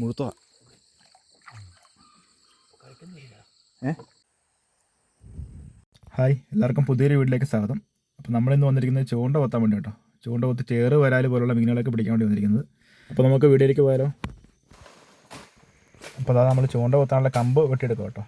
മുഴുത്തതാ. Hi എല്ലാവർക്കും പുതിയൊരു വീട്ടിലേക്ക് സ്വാഗതം. അപ്പോൾ നമ്മളിന്ന് വന്നിരിക്കുന്നത് ചൂണ്ട കൊത്താൻ വേണ്ടി കേട്ടോ ചൂണ്ട കൊത്ത് ചേറ് വരാൽ പോലുള്ള മീനുകളൊക്കെ പിടിക്കാൻ വേണ്ടി വന്നിരിക്കുന്നത്. അപ്പോൾ നമുക്ക് വീഡിയോയിലേക്ക് പോയാലോ? അപ്പോൾ അതാ നമ്മൾ ചൂണ്ട കൊത്താനുള്ള കമ്പ് വെട്ടിയെടുക്കുക കേട്ടോ.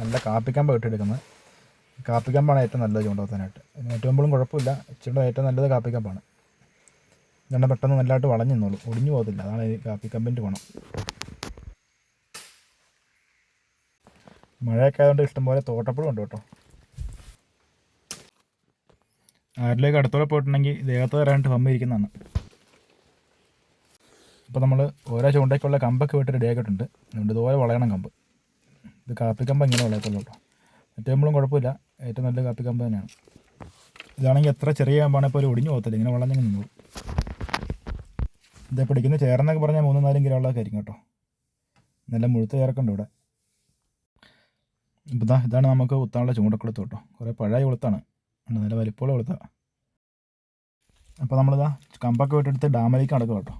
നല്ല കാപ്പിക്കമ്പ് വെട്ടിയെടുക്കുന്നത്. കാപ്പിക്കമ്പാണ് ഏറ്റവും നല്ലത് ചൂണ്ട കൊത്താനായിട്ട്. ഏറ്റവും കുഴപ്പമില്ല. ചൂണ്ട ഏറ്റവും നല്ലത് കാപ്പിക്കമ്പാണ്. ഇതുകൊണ്ട് പെട്ടെന്ന് നല്ലതായിട്ട് വളഞ്ഞു നിന്നോളൂ. ഒടിഞ്ഞു പോകത്തില്ല. അതാണ് കാപ്പിക്കമ്പിന്റെ ഗുണം. മഴയൊക്കെ ആയതുകൊണ്ട് ഇഷ്ടംപോലെ തോട്ടപ്പുഴ ഉണ്ട് കേട്ടോ. ആരിലേക്ക് അടുത്തോടെ പോയിട്ടുണ്ടെങ്കിൽ ദേഹത്ത് വരാനായിട്ട് പമ്പ ഇരിക്കുന്നതാണ്. അപ്പോൾ നമ്മൾ ഓരോ ചൂണ്ടയ്ക്കുള്ള കമ്പൊക്കെ വിട്ട് റെഡിയാക്കിയിട്ടുണ്ട് അതുകൊണ്ട് ഇതുപോലെ വളയണം കമ്പ്. ഇത് കാപ്പിക്കമ്പ് ഇങ്ങനെ വളയത്തുള്ളൂ കേട്ടോ. മറ്റേമ്പോഴും കുഴപ്പമില്ല. ഏറ്റവും നല്ല കാപ്പിക്കമ്പ് തന്നെയാണ്. ഇതാണെങ്കിൽ എത്ര ചെറിയ കമ്പാണെങ്കിൽ ഒരു ഒടിഞ്ഞു പോകത്തില്ല. ഇങ്ങനെ വളഞ്ഞെങ്കിൽ നിന്നു ഇതേ പിടിക്കുന്ന ചേർന്നൊക്കെ പറഞ്ഞാൽ മൂന്നും നാലും കിലോ ഉള്ളതൊക്കെ ആയിരിക്കും കേട്ടോ. നല്ല മുഴുത്ത ചേർക്കുണ്ട് ഇവിടെ. ഇപ്പോൾ ഇതാ ഇതാണ് നമുക്ക് ഉത്താനുള്ള ചൂണ്ടക്കുളത്ത് കേട്ടോ. കുറേ പഴയ കുളത്താണ് ഉണ്ട് നല്ല വലിപ്പമുള്ള കുളത്താണ് അപ്പോൾ നമ്മളിതാ കമ്പൊക്കെ വിട്ടെടുത്ത് ഡാമിലേക്ക് നടക്കുക കേട്ടോ.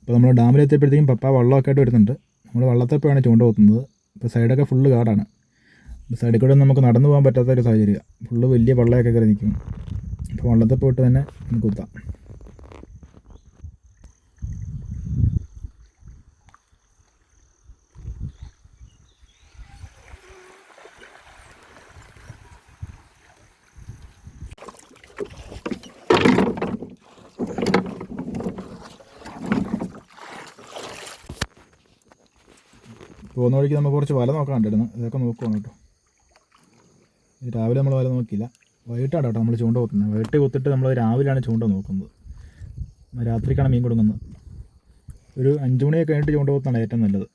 അപ്പോൾ നമ്മൾ ഡാമിലെത്തിയപ്പോഴത്തേക്കും പപ്പ വെള്ളമൊക്കെ ആയിട്ട് വരുന്നുണ്ട്. നമ്മൾ വള്ളത്തെപ്പോഴാണ് ചൂണ്ട കുത്തുന്നത്. ഇപ്പോൾ സൈഡൊക്കെ ഫുള്ള് കാടാണ്. സൈഡിൽ കൂടെ നമുക്ക് നടന്നു പോകാൻ പറ്റാത്ത ഒരു സാഹചര്യം ഫുള്ള് വലിയ വെള്ളമൊക്കെ കയറി നിൽക്കും. അപ്പോൾ വള്ളത്തെ പോയിട്ട് തന്നെ നമുക്ക് കുത്താം. പോകുന്ന വഴിക്ക് നമുക്ക് കുറച്ച് വല നോക്കാൻ കണ്ടിരുന്നു ഇതൊക്കെ നോക്കുവാണ് കേട്ടോ. രാവിലെ നമ്മൾ വല നോക്കിയില്ല. വൈകിട്ടാണ് കേട്ടോ നമ്മൾ ചൂണ്ട കൊത്തുന്നത്. വൈകിട്ട് കൊത്തിട്ട് നമ്മൾ രാവിലെയാണ് ചൂണ്ട നോക്കുന്നത്. രാത്രിക്കാണ് മീൻ കൊടുക്കുന്നത് ഒരു അഞ്ച് മണിയൊക്കെ കഴിഞ്ഞിട്ട് ചൂണ്ട കൊത്താണ് ഏറ്റവും നല്ലത്.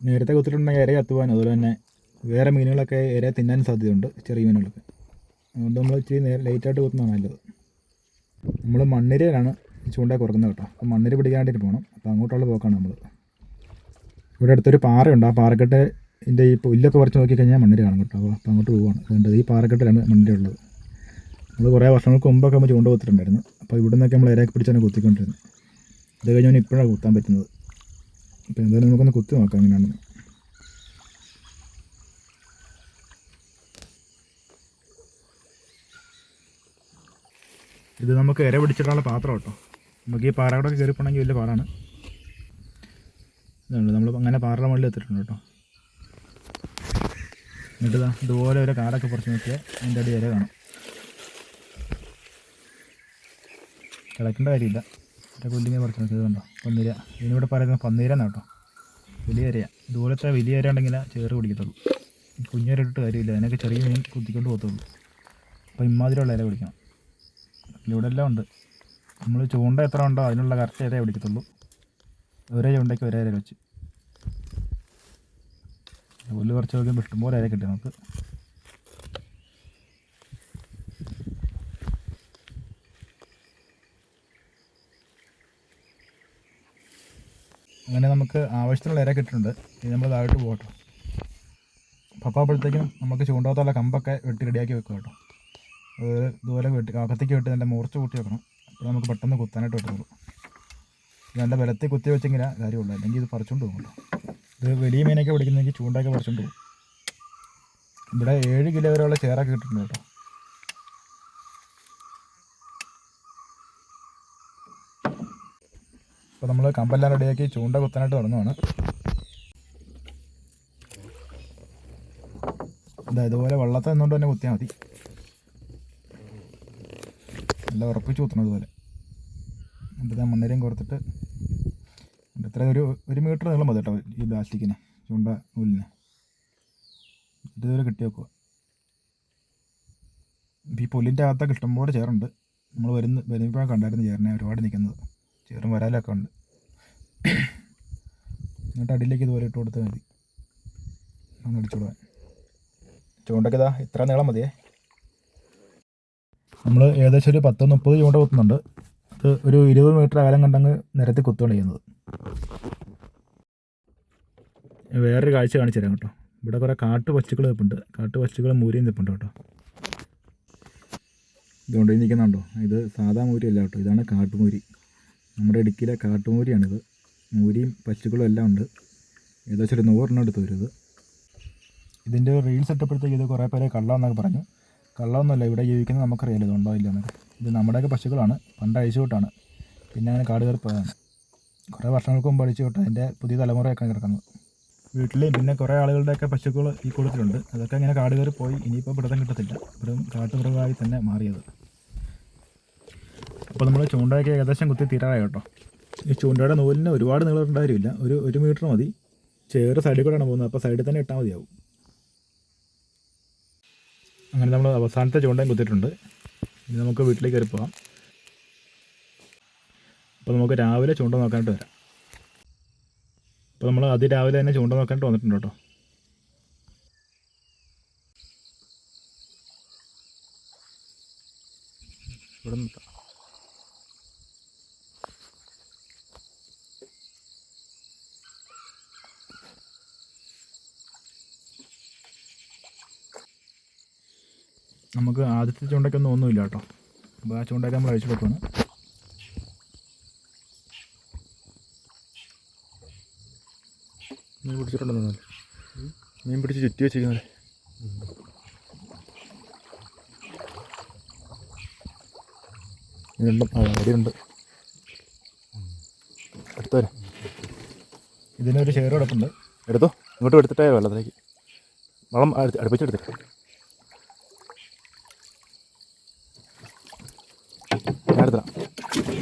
നേരത്തെ കൊത്തിട്ടുണ്ടെങ്കിൽ ഇര കത്തുവാനും അതുപോലെ തന്നെ വേറെ മീനുകളൊക്കെ ഇര തിന്നാൻ സാധ്യതയുണ്ട് ചെറിയ മീനുകളൊക്കെ. അതുകൊണ്ട് നമ്മൾ ഇച്ചിരി നേരെ ലേറ്റായിട്ട് കൊത്തുന്നതാണ് നല്ലത്. നമ്മൾ മണ്ണിരയിലാണ് ചൂണ്ട കുറക്കുന്നത് കേട്ടോ. അപ്പോൾ മണ്ണിര പിടിക്കാണ്ടിട്ട് പോകണം. അപ്പോൾ അങ്ങോട്ടുള്ള പോക്കാണ് നമ്മൾ. ഇവിടെ അടുത്തൊരു പാറയുണ്ട്. ആ പാറക്കെട്ട് ഇതിന്റെ ഈ പുല്ലൊക്കെ പറിച്ച് നോക്കിക്കഴിഞ്ഞാൽ മണ്ണിര കാണും കേട്ടോ. അപ്പോൾ അപ്പോൾ അങ്ങോട്ട് പോവാണ്. വേണ്ടത് ഈ പാറക്കെട്ടിലാണ് മണ്ണിര ഉള്ളത്. നമ്മൾ കുറേ വർഷങ്ങൾക്ക് മുമ്പൊക്കെ നമ്മൾ ചൂണ്ട കുത്തിട്ടുണ്ടായിരുന്നു. അപ്പോൾ ഇവിടെ നിന്നൊക്കെ നമ്മൾ ഇരയൊക്കെ പിടിച്ചാണ് കുത്തിക്കൊണ്ടിരുന്നത് അത് കഴിഞ്ഞാൽ ഇപ്പോഴാണ് കുത്താൻ പറ്റുന്നത്. അപ്പോൾ എന്തായാലും നമുക്കൊന്ന് കുത്തി നോക്കാം എങ്ങനെയാണെന്ന്. ഇത് നമുക്ക് ഇര പിടിച്ചിട്ടുള്ള പാത്രം കേട്ടോ. നമുക്ക് ഈ പാറകളൊക്കെ കയറിപ്പോണെങ്കിൽ വലിയ പാടാണ്. ഇതുണ്ട്. നമ്മൾ അങ്ങനെ പാറയുടെ മുകളിൽ എത്തിയിട്ടുണ്ട് കേട്ടോ. എന്നിട്ട് ഇതാ ഇതുപോലെ ഒരു കാടൊക്കെ പറിച്ച് നോക്കിയാൽ അതിന്റെ അടി വരെ കാണും. കിടക്കേണ്ട കാര്യമില്ല. മറ്റേ കുല്ലിങ്ങനെ പറിച്ച് നോക്കിയത് കണ്ടോ? പന്നീര. ഇതിനിവിടെ പറയുന്നത് പന്നീര എന്നാണ് കേട്ടോ. വലിയ ഇരയ ഇതുപോലത്തെ അര ഉണ്ടെങ്കിൽ ചേറ് പിടിക്കത്തുള്ളൂ. കുഞ്ഞിര ഇട്ടിട്ട് കാര്യമില്ല. അതിനൊക്കെ ചെറിയ മീൻ കുത്തിക്കൊണ്ട് പോകത്തുള്ളൂ. അപ്പോൾ ഇമ്മാതിരിയുള്ള അര പിടിക്കണം. ഇവിടെ എല്ലാം ഉണ്ട്. നമ്മൾ ചൂണ്ട എത്ര ഉണ്ടോ അതിനുള്ള കറക്റ്റ് അരയെ പിടിക്കത്തുള്ളൂ. ഒരേ ചുണ്ടയ്ക്ക് ഒരേ ഇര വെച്ച്. ഉള്ളു കുറച്ച് നോക്കിയപ്പോൾ ഇഷ്ടംപോലെ ഇര കിട്ടി നമുക്ക്. അങ്ങനെ നമുക്ക് ആവശ്യത്തിനുള്ള ഇര കിട്ടിയിട്ടുണ്ട് ഇനി നമ്മൾ താഴോട്ട് പോകട്ടോ പപ്പാപ്പോഴത്തേക്കും നമുക്ക് ചൂണ്ടാത്തുള്ള കമ്പൊക്കെ വെട്ടി റെഡിയാക്കി വെക്കുക കേട്ടോ അത് ഇതുപോലെ വെട്ടി അകത്തേക്ക് വെട്ടി നല്ല മൂർച്ച കൂട്ടി വെക്കണം. അപ്പോൾ നമുക്ക് പെട്ടെന്ന് കുത്താനായിട്ട് പറ്റുള്ളൂ നല്ല ബലത്തിൽ കുത്തി വെച്ചെങ്കിലേ കാര്യമുള്ളൂ. അല്ലെങ്കിൽ ഇത് പറിച്ചുകൊണ്ട് പോകും ഇത് വലിയ മീനൊക്കെ പിടിക്കുന്നെങ്കിൽ ചൂണ്ടയൊക്കെ പറിച്ചുകൊണ്ട് പോകും. ഇവിടെ ഏഴ് കിലോ വരെയുള്ള ചേറൊക്കെ കിട്ടുന്നുണ്ട് കേട്ടോ. അപ്പോൾ നമ്മൾ കമ്പെല്ലാം റെഡിയാക്കി ചൂണ്ട കുത്താനായിട്ട് തുടങ്ങുവാണ്. ഇതാ ഇതുപോലെ വെള്ളത്തിൽ നിന്നുകൊണ്ട് തന്നെ കുത്തിയാൽ മതി. നല്ല ഉറപ്പിച്ച് കുത്തണം ഇതുപോലെ. എന്നിട്ട് മണ്ണേരയും കൊടുത്തിട്ട് ഇത്ര ഒരു ഒരു മീറ്റർ നീളം മതി കേട്ടോ ഈ പ്ലാസ്റ്റിക്കിന് ചൂണ്ട നൂലിന്. ഇതുവരെ കിട്ടി വെക്കുക ഈ പുല്ലിന്റെ അകത്തൊക്കെ ഇഷ്ടംപോലെ ചേറുണ്ട്. നമ്മൾ വരുന്ന വരുമ്പോൾ കണ്ടായിരുന്നു ചേറിനെ ഒരുപാട് നിൽക്കുന്നത് ചേറും വരാലൊക്കെ ഉണ്ട്. എന്നിട്ട് അടിയിലേക്ക് ഇതുപോലെ ഇട്ട് കൊടുത്താൽ മതി. ഒന്ന് ചൂണ്ടയ്ക്ക് ഇതാ ഇത്ര നീളം മതിയേ. നമ്മൾ ഏകദേശം ഒരു പത്ത് മുപ്പത് ചൂണ്ട കുത്തുന്നുണ്ട് അത് ഒരു ഇരുപത് മീറ്റർ അകലം കണ്ടങ്ങ് നിരത്തി കുത്തുകയാണ് ചെയ്യുന്നത്. വേറൊരു കാഴ്ച കാണിച്ചു തരാം കേട്ടോ. ഇവിടെ കുറേ കാട്ടു പശുക്കൾ നിൽപ്പുണ്ട് കാട്ടു പശുക്കൾ മൂരിയും നിൽപ്പുണ്ട് കേട്ടോ. ഇതുകൊണ്ട് നിൽക്കുന്നുണ്ടോ ഇത് സാധാ മൂരിയല്ല കേട്ടോ. ഇതാണ് കാട്ടുമൂരി. നമ്മുടെ ഇടുക്കിയിലെ കാട്ടുമൂരിയാണിത്. മൂരിയും പശുക്കളും എല്ലാം ഉണ്ട്. ഏകദേശം ഒരു നൂറെണ്ണം എടുത്ത് വരും ഇത്. ഇതിന്റെ റീൽസ് ഇട്ടപ്പോഴത്തേക്ക് ഇത് കുറേ പേരെ കള്ളമെന്നൊക്കെ പറഞ്ഞു. കള്ളമൊന്നുമല്ല ഇവിടെ ജീവിക്കുന്നത് നമുക്കറിയാലോ ഇതുണ്ടോ ഇല്ല എന്നൊക്കെ. ഇത് നമ്മുടെയൊക്കെ പശുക്കളാണ്. പണ്ട് അഴിച്ചു വിട്ടാണ്. പിന്നെ അങ്ങനെ കാട് കയറി പോയതാണ്. കുറേ വർഷങ്ങൾക്ക് മുമ്പ് അഴിച്ചു വിട്ട് അതിന്റെ പുതിയ തലമുറയൊക്കെ കിടക്കുന്നത്. വീട്ടിലെയും പിന്നെ കുറേ ആളുകളുടെയൊക്കെ പശുക്കൾ ഈ കൂട്ടത്തിലുണ്ട് അതൊക്കെ ഇങ്ങനെ കാട് കയറി പോയി. ഇനിയിപ്പോൾ പിടുത്തം കിട്ടത്തില്ല. ഇവിടും കാട്ടുമൃഗമായി തന്നെ മാറിയത്. അപ്പോൾ നമ്മൾ ചൂണ്ടയൊക്കെ ഏകദേശം കുത്തി തീരാറായി കേട്ടോ. ഈ ചൂണ്ടയുടെ നൂലിന് ഒരുപാട് നീളം ഉണ്ടായിരുന്നില്ല. ഒരു ഒരു മീറ്റർ മതി. ചേറ് സൈഡിൽ കൂടെയാണ് പോകുന്നത്. അപ്പോൾ സൈഡിൽ തന്നെ ഇട്ടാൽ മതിയാവും. അങ്ങനെ നമ്മൾ അവസാനത്തെ ചൂണ്ടയും കുത്തിയിട്ടുണ്ട്. ഇനി നമുക്ക് വീട്ടിലേക്ക് കയറി പോകാം. അപ്പോൾ നമുക്ക് രാവിലെ ചൂണ്ട നോക്കാനായിട്ട് വരാം. അപ്പോൾ നമ്മൾ അതി രാവിലെ തന്നെ ചൂണ്ട നോക്കാനായിട്ട് വന്നിട്ടുണ്ട് കേട്ടോ. ഇവിടെ നിൽക്കാം നമുക്ക് ആദ്യത്തെ ചൂണ്ടയ്ക്കൊന്നും ഒന്നുമില്ല കേട്ടോ. അപ്പോൾ ആ ചൂണ്ടയ്ക്ക് നമ്മൾ അഴിച്ചു കൊടുക്കണം മീൻ പിടിച്ചിട്ടുണ്ടെന്ന് മീൻ പിടിച്ച് ചുറ്റി വെച്ചിരിക്കുന്നത്. ഉണ്ട് എടുത്തോ ഇതിനൊരു ഷെയർ കിടപ്പുണ്ട് എടുത്തോ. ഇങ്ങോട്ട് എടുത്തിട്ടേ വെള്ളത്തിലേക്ക് വളം അടുപ്പിച്ചെടുത്തിട്ട്.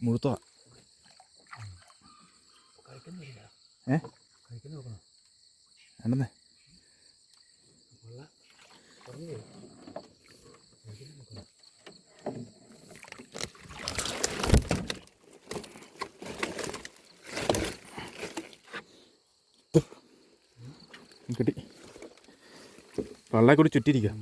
മുഴുത്തതാ ഏ? വേണ്ടെന്നേ. കിട്ടി. പള്ളയെ കൂടി ചുറ്റിയിരിക്കുക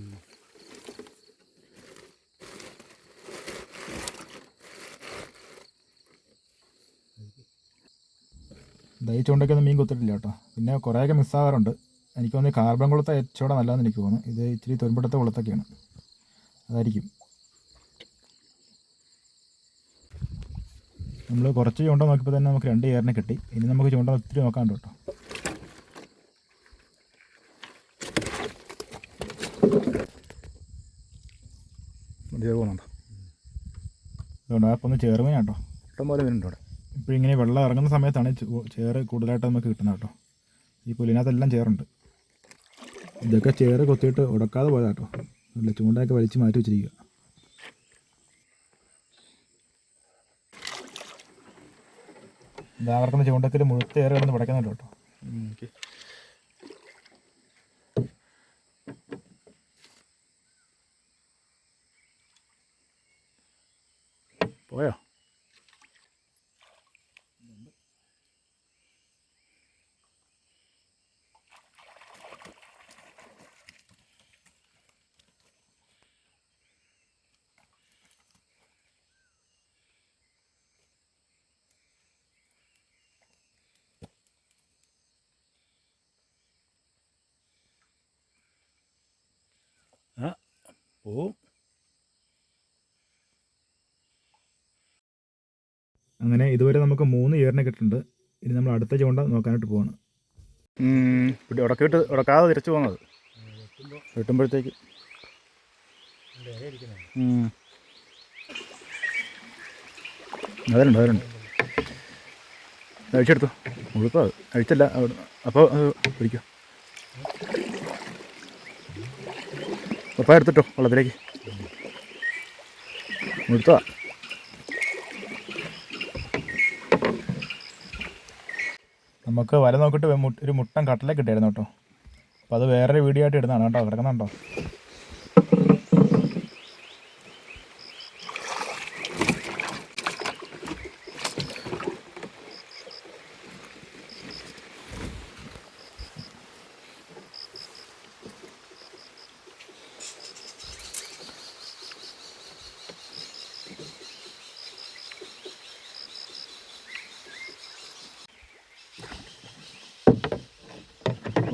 ദൈ ചൂണ്ടയ്ക്കൊന്നും മീൻ കൊത്തിട്ടില്ല കേട്ടോ. പിന്നെ കുറേയൊക്കെ മിസ്സാകാറുണ്ട് എനിക്ക് തോന്നുന്നു കാർബൺ കുളത്തെ ഏറ്റവും നല്ലതെന്ന് എനിക്ക് തോന്നുന്നു. ഇത് ഇച്ചിരി തൊൻപെടുത്ത കുളത്തൊക്കെയാണ്. അതായിരിക്കും. നമ്മൾ കുറച്ച് ചൂണ്ട നോക്കിയപ്പോൾ തന്നെ നമുക്ക് രണ്ട് ഏറിനെ കിട്ടി. ഇനി നമുക്ക് ചൂണ്ട ഒത്തിരി നോക്കാണ്ട് കേട്ടോ. പോകുന്നുണ്ടോ അതുകൊണ്ട് അപ്പം ഒന്ന് ചേർമീനാട്ടോ ഇഷ്ടംപോലെ പോലെ ഇപ്പോൾ ഇങ്ങനെ വെള്ളം ഇറങ്ങുന്ന സമയത്താണ് ചേറ് കൂടുതലായിട്ട് നമുക്ക് കിട്ടുന്നത് കേട്ടോ. ഈ പുലിനകത്തെല്ലാം ചേറുണ്ട്. ഇതൊക്കെ ചേറ് കൊത്തിയിട്ട് ഉടക്കാതെ പോയതാ കേട്ടോ. നല്ല ചൂണ്ടയൊക്കെ വലിച്ച് മാറ്റി വെച്ചിരിക്കുക ഇതാ ചൂണ്ടത്തിൽ മുഴുത്ത ചേറ് കിടന്ന് പടക്കുന്നുണ്ട് കേട്ടോ. പോയോ? പോവും അങ്ങനെ ഇതുവരെ നമുക്ക് മൂന്ന് ഇയറിനെ കിട്ടുന്നുണ്ട് ഇനി നമ്മൾ അടുത്ത ചൂണ്ട നോക്കാനായിട്ട് പോവാണ്. ഉടക്കിട്ട് ഉടക്കാതെ തിരിച്ചു പോകുന്നത് വെട്ടുമ്പോഴത്തേക്ക്. അതിലുണ്ട് അതിലുണ്ട് അഴിച്ചെടുത്തു. മുഴുപ്പത് അഴിച്ചല്ല അവിടെ. അപ്പോൾ അത് പിടിക്കോ. പപ്പ എടുത്തിട്ടോ വെള്ളത്തിലേക്ക്. മുഴുത്തതാ നമുക്ക് വല നോക്കിയിട്ട് ഒരു മുട്ടൻ കട്ടലേക്ക് ഇട്ടായിരുന്നു കേട്ടോ. അപ്പോൾ അത് വേറൊരു വീഡിയോ ആയിട്ട് ഇടുന്നതാണ് കേട്ടോ കിടക്കുന്നുണ്ടോ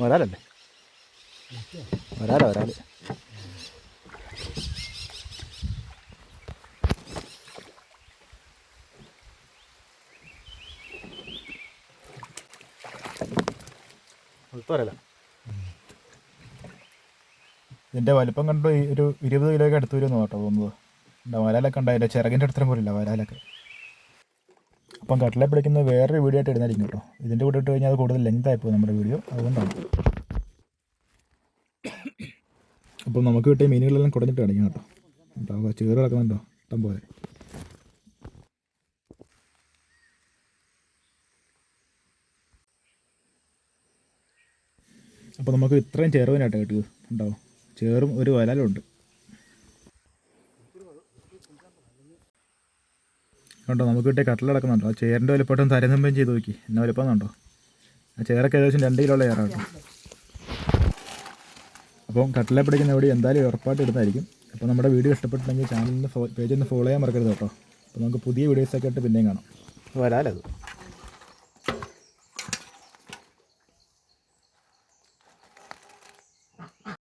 വരാലല്ലേ വരാല വരാൽ ഇതിന്റെ ഇതിന്റെ വലിപ്പം കണ്ടു ഈ ഒരു ഇരുപത് കിലോയൊക്കെ അടുത്ത് വരുമെന്ന് കേട്ടോ തോന്നുന്നത്. വരാലൊക്കെ ഉണ്ടായില്ല ചിറകിന്റെ അടുത്തരം പോലില്ല വരാലൊക്കെ. അപ്പം കട്ടിലെ പിടിക്കുന്നത് വേറൊരു വീഡിയോ ആയിട്ട് ഇടുന്നതായിരിക്കും കേട്ടോ. ഇതിന്റെ കൂടെ ഇട്ട് കഴിഞ്ഞാൽ അത് കൂടുതൽ ലെങ്ത് ആയിപ്പോയി നമ്മുടെ വീഡിയോ അതുകൊണ്ടാണ്. അപ്പം നമുക്ക് കിട്ടിയ മീനുകളെല്ലാം കുടഞ്ഞിട്ട് കാണിക്കാം കേട്ടോ. കേട്ടോ ചേറ് കിടക്കുന്നുണ്ടോ ഇഷ്ടം പോലെ. അപ്പോൾ നമുക്ക് ഇത്രയും ചേർവനായിട്ട് കിട്ടിയത്. ഉണ്ടാവും ചേറും ഒരു വലാലുണ്ട് കണ്ടോ നമുക്ക് കിട്ടിയ കട്ടിൽ കിടക്കുന്നുണ്ടോ? ആ ചേറിന്റെ വലിപ്പമായിട്ടും തരംതമ്പയും ചെയ്ത് നോക്കി. എന്നാ വലിപ്പം കണ്ടോ? ആ ചേറൊക്കെ ഏകദേശം രണ്ട് കിലോ ഉള്ള ചേറാണ് കേട്ടോ. അപ്പം കട്ടിലെ പിടിക്കുന്ന എവിടെ എന്തായാലും ഉറപ്പായിട്ട് ഇടുന്നതായിരിക്കും. അപ്പോൾ നമ്മുടെ വീഡിയോ ഇഷ്ടപ്പെട്ടിട്ടുണ്ടെങ്കിൽ ചാനലിന്റെ പേജ് ഒന്ന് ഫോളോ ചെയ്യാൻ മറക്കരുത് കേട്ടോ. അപ്പോൾ നമുക്ക് പുതിയ വീഡിയോസൊക്കെ ആയിട്ട് പിന്നെയും കാണാം. വരാലത്.